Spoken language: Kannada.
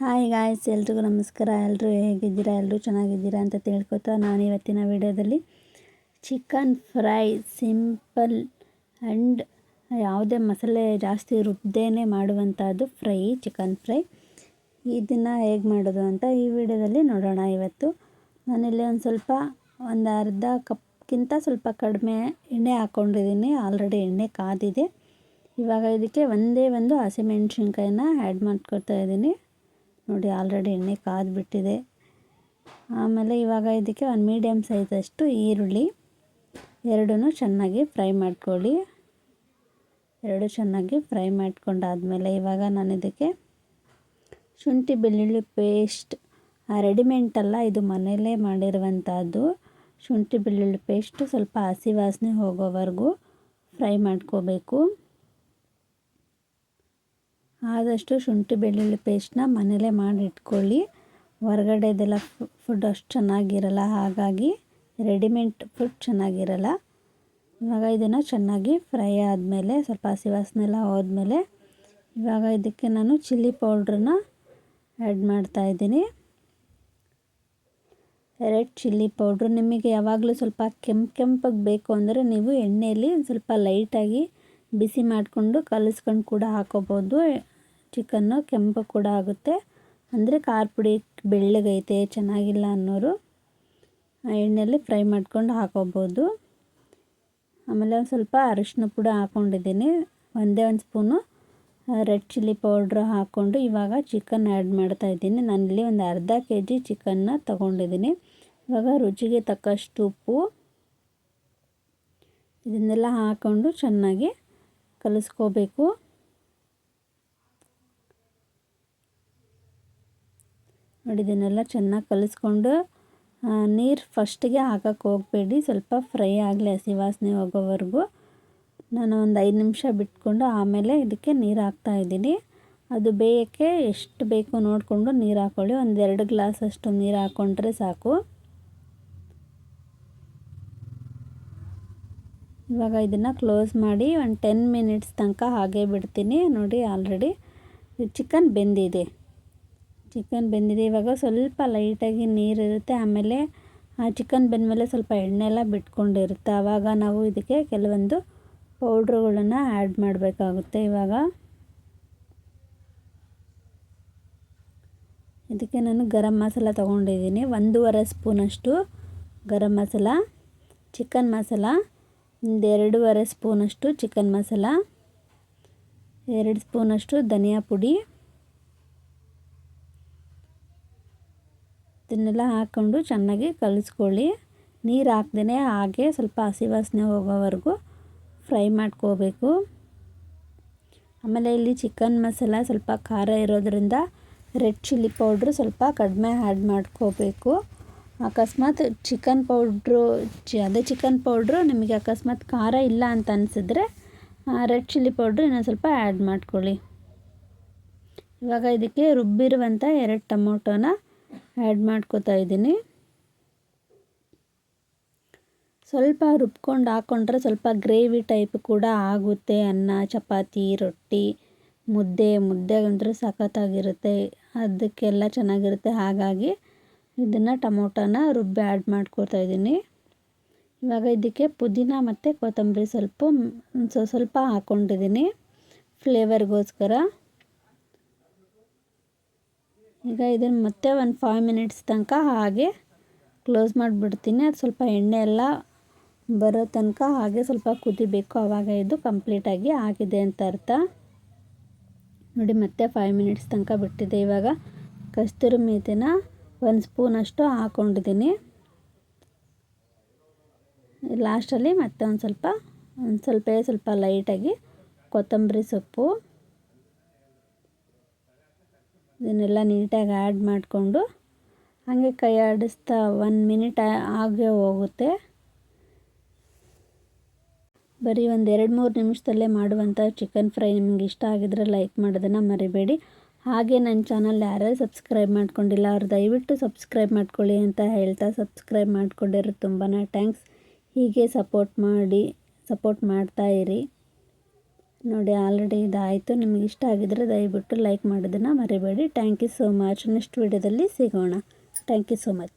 ಹಾಯ್ ಗಾಯ್ಸ್, ಎಲ್ರಿಗೂ ನಮಸ್ಕಾರ. ಎಲ್ಲರೂ ಹೇಗಿದ್ದೀರಾ? ಎಲ್ಲರೂ ಚೆನ್ನಾಗಿದ್ದೀರಾ ಅಂತ ತಿಳ್ಕೊತಾ ನಾನು ಇವತ್ತಿನ ವಿಡಿಯೋದಲ್ಲಿ ಚಿಕನ್ ಫ್ರೈ ಸಿಂಪಲ್ ಆ್ಯಂಡ್ ಯಾವುದೇ ಮಸಾಲೆ ಜಾಸ್ತಿ ರುಬ್ದೇನೆ ಮಾಡುವಂಥದ್ದು ಫ್ರೈ, ಚಿಕನ್ ಫ್ರೈ. ಇದನ್ನು ಹೇಗೆ ಮಾಡೋದು ಅಂತ ಈ ವಿಡಿಯೋದಲ್ಲಿ ನೋಡೋಣ ಇವತ್ತು. ನಾನಿಲ್ಲಿ ಒಂದು ಸ್ವಲ್ಪ, ಒಂದು ಅರ್ಧ ಕಪ್ಗಿಂತ ಸ್ವಲ್ಪ ಕಡಿಮೆ ಎಣ್ಣೆ ಹಾಕ್ಕೊಂಡಿದ್ದೀನಿ ಆಲ್ರೆಡಿ ಎಣ್ಣೆ ಕಾದಿದೆ. ಇವಾಗ ಇದಕ್ಕೆ ಒಂದೇ ಒಂದು ಹಸಿಮೆಣ್ಸಿನ್ಕಾಯಿನ ಆ್ಯಡ್ ಮಾಡ್ಕೊತಾ ಇದ್ದೀನಿ. ನೋಡಿ ಆಲ್ರೆಡಿ ಎಣ್ಣೆ ಕಾದ್ಬಿಟ್ಟಿದೆ. ಆಮೇಲೆ ಇವಾಗ ಇದಕ್ಕೆ ಒಂದು ಮೀಡಿಯಮ್ ಸೈಜಷ್ಟು ಈರುಳ್ಳಿ ಎರಡೂ ಚೆನ್ನಾಗಿ ಫ್ರೈ ಮಾಡ್ಕೊಳ್ಳಿ. ಎರಡು ಚೆನ್ನಾಗಿ ಫ್ರೈ ಮಾಡ್ಕೊಂಡಾದಮೇಲೆ ಇವಾಗ ನಾನು ಇದಕ್ಕೆ ಶುಂಠಿ, ಬೆಳ್ಳುಳ್ಳಿ ಪೇಸ್ಟ್ ರೆಡಿಮೆಂಟಲ್ಲ ಇದು ಮನೆಯಲ್ಲೇ ಮಾಡಿರುವಂಥದ್ದು. ಶುಂಠಿ, ಬೆಳ್ಳುಳ್ಳಿ ಪೇಸ್ಟು ಸ್ವಲ್ಪ ಹಸಿ ವಾಸನೆ ಹೋಗೋವರೆಗೂ ಫ್ರೈ ಮಾಡ್ಕೋಬೇಕು. ಆದಷ್ಟು ಶುಂಠಿ ಬೆಳ್ಳುಳ್ಳಿ ಪೇಸ್ಟ್ನ ಮನೇಲೇ ಮಾಡಿ ಇಟ್ಕೊಳ್ಳಿ ಹೊರಗಡೆದೆಲ್ಲ ಫುಡ್ ಅಷ್ಟು ಚೆನ್ನಾಗಿರಲ್ಲ, ಹಾಗಾಗಿ ರೆಡಿಮೇಡ್ ಫುಡ್ ಚೆನ್ನಾಗಿರಲ್ಲ. ಇವಾಗ ಇದನ್ನು ಚೆನ್ನಾಗಿ ಫ್ರೈ ಆದಮೇಲೆ, ಸ್ವಲ್ಪ ಹಸಿ ವಾಸನೆ ಎಲ್ಲ ಹೋದ್ಮೇಲೆ, ಇವಾಗ ಇದಕ್ಕೆ ನಾನು ಚಿಲ್ಲಿ ಪೌಡ್ರನ್ನ ಆ್ಯಡ್ ಮಾಡ್ತಾಯಿದ್ದೀನಿ ರೆಡ್ ಚಿಲ್ಲಿ ಪೌಡ್ರು ನಿಮಗೆ ಯಾವಾಗಲೂ ಸ್ವಲ್ಪ ಕೆಂಪು ಕೆಂಪಾಗಿ ಬೇಕು ಅಂದರೆ ನೀವು ಎಣ್ಣೆಯಲ್ಲಿ ಸ್ವಲ್ಪ ಲೈಟಾಗಿ ಬಿಸಿ ಮಾಡಿಕೊಂಡು ಕಲಿಸ್ಕೊಂಡು ಕೂಡ ಹಾಕೋಬೋದು. ಚಿಕನ್ನು ಕೆಂಪು ಕೂಡ ಆಗುತ್ತೆ. ಅಂದರೆ ಖಾರ ಪುಡಿ ಬೆಳ್ಳಗೈತೆ, ಚೆನ್ನಾಗಿಲ್ಲ ಅನ್ನೋರು ಎಣ್ಣೆಯಲ್ಲಿ ಫ್ರೈ ಮಾಡ್ಕೊಂಡು ಹಾಕೋಬೋದು. ಆಮೇಲೆ ಒಂದು ಸ್ವಲ್ಪ ಅರಿಶಿನ ಕೂಡ ಹಾಕ್ಕೊಂಡಿದ್ದೀನಿ ಒಂದೇ ಒಂದು ಸ್ಪೂನು ರೆಡ್ ಚಿಲ್ಲಿ ಪೌಡ್ರ್ ಹಾಕ್ಕೊಂಡು ಇವಾಗ ಚಿಕನ್ ಆ್ಯಡ್ ಮಾಡ್ತಾಯಿದ್ದೀನಿ ನಾನಿಲ್ಲಿ ಒಂದು ಅರ್ಧ ಕೆ ಜಿ ಚಿಕನ್ನ ತೊಗೊಂಡಿದ್ದೀನಿ. ಇವಾಗ ರುಚಿಗೆ ತಕ್ಕಷ್ಟು ಉಪ್ಪು ಇದನ್ನೆಲ್ಲ ಹಾಕ್ಕೊಂಡು ಚೆನ್ನಾಗಿ ಕಲಿಸ್ಕೋಬೇಕು. ನೋಡಿ, ಇದನ್ನೆಲ್ಲ ಚೆನ್ನಾಗಿ ಕಲಿಸ್ಕೊಂಡು ನೀರು ಫಸ್ಟಿಗೆ ಹಾಕಕ್ಕೆ ಹೋಗಬೇಡಿ. ಸ್ವಲ್ಪ ಫ್ರೈ ಆಗಲಿ ಹಸಿ ವಾಸನೆ ಹೋಗೋವರೆಗೂ. ನಾನು ಒಂದು ಐದು ನಿಮಿಷ ಬಿಟ್ಕೊಂಡು ಆಮೇಲೆ ಇದಕ್ಕೆ ನೀರು ಹಾಕ್ತಾ ಇದ್ದೀನಿ. ಅದು ಬೇಯಕ್ಕೆ ಎಷ್ಟು ಬೇಕು ನೋಡಿಕೊಂಡು ನೀರು ಹಾಕ್ಕೊಳ್ಳಿ ಒಂದು ಎರಡು ಗ್ಲಾಸ್ ಅಷ್ಟು ನೀರು ಹಾಕ್ಕೊಂಡ್ರೆ ಸಾಕು. ಇವಾಗ ಇದನ್ನು ಕ್ಲೋಸ್ ಮಾಡಿ ಒಂದು ಟೆನ್ ಮಿನಿಟ್ಸ್ ತನಕ ಹಾಗೆ ಬಿಡ್ತೀನಿ. ನೋಡಿ ಆಲ್ರೆಡಿ ಚಿಕನ್ ಬೆಂದಿದೆ. ಚಿಕನ್ ಬೆಂದಿದೆ. ಇವಾಗ ಸ್ವಲ್ಪ ಲೈಟಾಗಿ ನೀರಿರುತ್ತೆ ಆಮೇಲೆ, ಆ ಚಿಕನ್ ಬೆಂದಮೇಲೆ ಸ್ವಲ್ಪ ಎಣ್ಣೆ ಎಲ್ಲ ಬಿಟ್ಕೊಂಡಿರುತ್ತೆ. ಆವಾಗ ನಾವು ಇದಕ್ಕೆ ಕೆಲವೊಂದು ಪೌಡ್ರುಗಳನ್ನು ಆ್ಯಡ್ ಮಾಡಬೇಕಾಗುತ್ತೆ ಇವಾಗ. ಇದಕ್ಕೆ ನಾನು ಗರಂ ಮಸಾಲ ತೊಗೊಂಡಿದ್ದೀನಿ. ಒಂದೂವರೆ ಸ್ಪೂನಷ್ಟು ಗರಂ ಮಸಾಲ, ಚಿಕನ್ ಮಸಾಲ ಒಂದು ಎರಡೂವರೆ ಸ್ಪೂನಷ್ಟು ಚಿಕನ್ ಮಸಾಲ, ಎರಡು ಸ್ಪೂನಷ್ಟು ಧನಿಯಾ ಪುಡಿ. ಇದನ್ನೆಲ್ಲ ಹಾಕ್ಕೊಂಡು ಚೆನ್ನಾಗಿ ಕಲಿಸ್ಕೊಳ್ಳಿ. ನೀರು ಹಾಕ್ದೇ ಹಾಗೆ ಸ್ವಲ್ಪ ಹಸಿ ವಾಸನೆ ಹೋಗೋವರೆಗೂ ಫ್ರೈ ಮಾಡ್ಕೋಬೇಕು. ಆಮೇಲೆ ಇಲ್ಲಿ ಚಿಕನ್ ಮಸಾಲ ಸ್ವಲ್ಪ ಖಾರ ಇರೋದ್ರಿಂದ ರೆಡ್ ಚಿಲ್ಲಿ ಪೌಡ್ರು ಸ್ವಲ್ಪ ಕಡಿಮೆ ಆ್ಯಡ್ ಮಾಡ್ಕೋಬೇಕು. ಅಕಸ್ಮಾತ್ ಚಿಕನ್ ಪೌಡ್ರು, ಚಿ ಅದೇ ಚಿಕನ್ ಪೌಡ್ರು ನಿಮಗೆ ಅಕಸ್ಮಾತ್ ಖಾರ ಇಲ್ಲ ಅಂತ ಅನಿಸಿದ್ರೆ ರೆಡ್ ಚಿಲ್ಲಿ ಪೌಡ್ರು ಇನ್ನೊಂದು ಸ್ವಲ್ಪ ಆ್ಯಡ್ ಮಾಡ್ಕೊಳ್ಳಿ. ಇವಾಗ ಇದಕ್ಕೆ ರುಬ್ಬಿರುವಂಥ ಎರಡು ಟೊಮೊಟೊನ ಆ್ಯಡ್ ಮಾಡ್ಕೋತಾ ಇದ್ದೀನಿ. ಸ್ವಲ್ಪ ರುಬ್ಕೊಂಡು ಹಾಕ್ಕೊಂಡ್ರೆ ಸ್ವಲ್ಪ ಗ್ರೇವಿ ಟೈಪ್ ಕೂಡ ಆಗುತ್ತೆ. ಅನ್ನ, ಚಪಾತಿ, ರೊಟ್ಟಿ, ಮುದ್ದೆ. ಮುದ್ದೆ ಅಂದರೆ ಸಖತ್ತಾಗಿರುತ್ತೆ. ಅದಕ್ಕೆಲ್ಲ ಚೆನ್ನಾಗಿರುತ್ತೆ. ಹಾಗಾಗಿ ಇದನ್ನು ಟೊಮೊಟೊನ ರುಬ್ಬಿ ಆ್ಯಡ್ ಮಾಡ್ಕೊತಾ ಇದ್ದೀನಿ. ಇವಾಗ ಇದಕ್ಕೆ ಪುದೀನ ಮತ್ತು ಕೊತ್ತಂಬರಿ ಸ್ವಲ್ಪ ಸ್ವಲ್ಪ ಹಾಕ್ಕೊಂಡಿದ್ದೀನಿ ಫ್ಲೇವರ್ಗೋಸ್ಕರ ಈಗ ಇದನ್ನು ಮತ್ತೆ ಒಂದು ಫೈವ್ ಮಿನಿಟ್ಸ್ ತನಕ ಹಾಗೆ ಕ್ಲೋಸ್ ಮಾಡಿಬಿಡ್ತೀನಿ. ಅದು ಸ್ವಲ್ಪ ಎಣ್ಣೆ ಎಲ್ಲ ಬರೋ ತನಕ ಹಾಗೆ ಸ್ವಲ್ಪ ಕುದಿಬೇಕು. ಆವಾಗ ಇದು ಕಂಪ್ಲೀಟಾಗಿ ಆಗಿದೆ ಅಂತ ಅರ್ಥ. ನೋಡಿ ಮತ್ತೆ ಫೈವ್ ಮಿನಿಟ್ಸ್ ತನಕ ಬಿಟ್ಟಿದೆ. ಇವಾಗ ಕಸ್ತೂರಿ ಮೇಥಿನ ಒಂದು ಸ್ಪೂನಷ್ಟು ಹಾಕ್ಕೊಂಡಿದ್ದೀನಿ ಲಾಸ್ಟಲ್ಲಿ ಮತ್ತೆ ಒಂದು ಸ್ವಲ್ಪ ಒಂದು ಸ್ವಲ್ಪ ಸ್ವಲ್ಪ ಲೈಟಾಗಿ ಕೊತ್ತಂಬರಿ ಸೊಪ್ಪು. ಇದನ್ನೆಲ್ಲ ನೀಟಾಗಿ ಆ್ಯಡ್ ಮಾಡಿಕೊಂಡು ಹಾಗೆ ಕೈ ಆಡಿಸ್ತಾ ಒನ್ ಮಿನಿಟ್ ಆಗೇ ಹೋಗುತ್ತೆ. ಬರೀ ಒಂದು ಎರಡು ಮೂರು ನಿಮಿಷದಲ್ಲೇ ಮಾಡುವಂಥ ಚಿಕನ್ ಫ್ರೈ ನಿಮ್ಗೆ ಇಷ್ಟ ಆಗಿದ್ರೆ ಲೈಕ್ ಮಾಡೋದನ್ನು ಮರಿಬೇಡಿ. ಹಾಗೆ ನನ್ನ ಚಾನಲ್ ಯಾರೇ ಸಬ್ಸ್ಕ್ರೈಬ್ ಮಾಡ್ಕೊಂಡಿಲ್ಲ, ಅವ್ರು ದಯವಿಟ್ಟು ಸಬ್ಸ್ಕ್ರೈಬ್ ಮಾಡ್ಕೊಳ್ಳಿ ಅಂತ ಹೇಳ್ತಾ ಸಬ್ಸ್ಕ್ರೈಬ್ ಮಾಡಿಕೊಂಡಿರೋ ತುಂಬಾ ಥ್ಯಾಂಕ್ಸ್. ಹೀಗೆ ಸಪೋರ್ಟ್ ಮಾಡಿ, ಸಪೋರ್ಟ್ ಮಾಡ್ತಾಯಿರಿ ನೋಡಿ ಆಲ್ರೆಡಿ ಇದಾಯಿತು. ನಿಮಗೆ ಇಷ್ಟ ಆಗಿದ್ರೆ ದಯವಿಟ್ಟು ಲೈಕ್ ಮಾಡೋದನ್ನು ಮರಿಬೇಡಿ. Thank you so much next ವೀಡಿಯೋದಲ್ಲಿ ಸಿಗೋಣ. Thank you so much